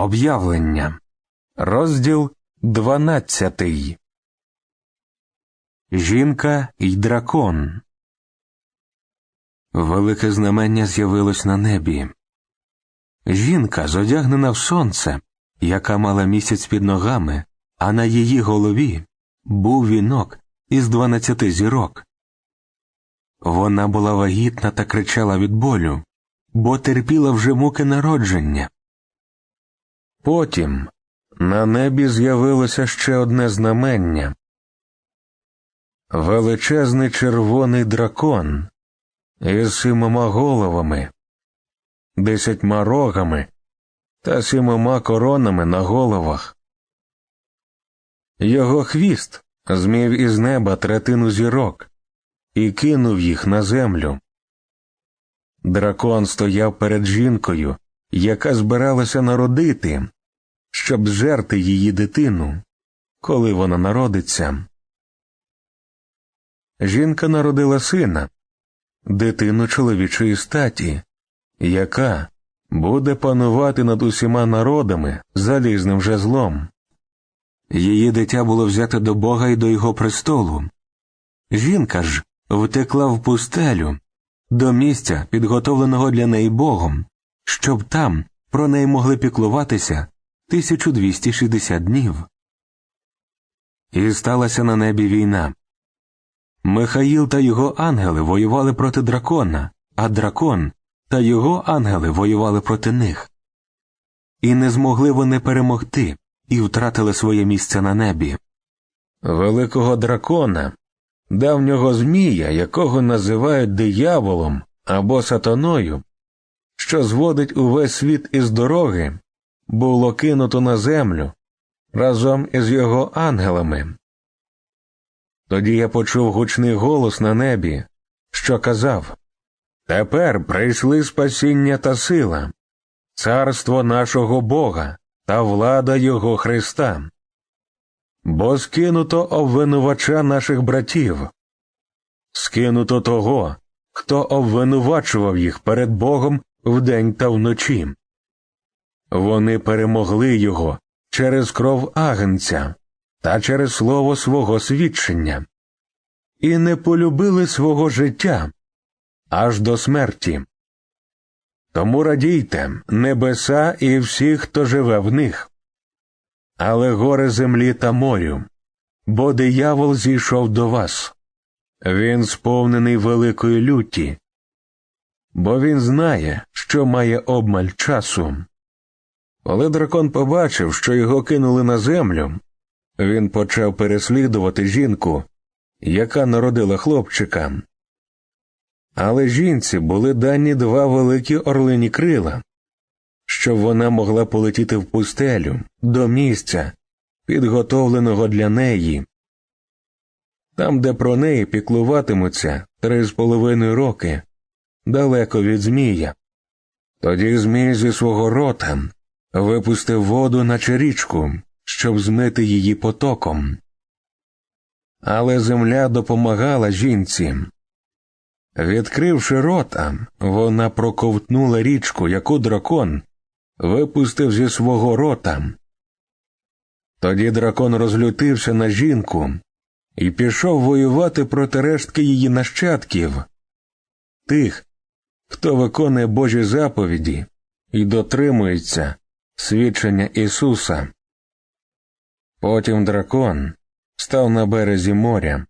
Об'явлення. Розділ 12. Жінка й дракон. Велике знамення з'явилось на небі. Жінка, зодягнена в сонце, яка мала місяць під ногами, а на її голові був вінок із дванадцяти зірок. Вона була вагітна та кричала від болю, бо терпіла вже муки народження. Потім на небі з'явилося ще одне знамення величезний червоний дракон із сімома головами, десятьма рогами та сімома коронами на головах. Його хвіст змів із неба третину зірок і кинув їх на землю. Дракон стояв перед жінкою, яка збиралася народити, щоб зжерти її дитину, коли вона народиться. Жінка народила сина, дитину чоловічої статі, яка буде панувати над усіма народами залізним жезлом. Її дитя було взято до Бога і до його престолу. Жінка ж втекла в пустелю до місця, підготовленого для неї Богом, щоб там про неї могли піклуватися 1260 днів. І сталася на небі війна. Михаїл та його ангели воювали проти дракона, а дракон та його ангели воювали проти них. І не змогли вони перемогти і втратили своє місце на небі. Великого дракона, давнього змія, якого називають дияволом або сатаною, що зводить увесь світ із дороги, було кинуто на землю разом із його ангелами. Тоді я почув гучний голос на небі, що казав Тепер прийшли спасіння та сила, царство нашого Бога та влада Його Христа, бо скинуто обвинувача наших братів, скинуто того, хто обвинувачував їх перед Богом вдень та вночі. Вони перемогли його через кров агнця та через слово свого свідчення, і не полюбили свого життя аж до смерті. Тому радійте, небеса і всі, хто живе в них, але гори землі та морю, бо диявол зійшов до вас. Він сповнений великої люті, бо він знає, що має обмаль часу. Коли дракон побачив, що його кинули на землю, він почав переслідувати жінку, яка народила хлопчика. Але жінці були дані два великі орлині крила, щоб вона могла полетіти в пустелю до місця, підготовленого для неї, там, де про неї піклуватимуться три з половиною роки, далеко від Змія. Тоді Змій зі свого рота випустив воду, наче річку, щоб змити її потоком. Але земля допомагала жінці. Відкривши рота, вона проковтнула річку, яку дракон випустив зі свого рота. Тоді дракон розлютився на жінку і пішов воювати проти рештки її нащадків, тих, хто виконує Божі заповіді і дотримується свідчення Ісуса. Потім дракон став на березі моря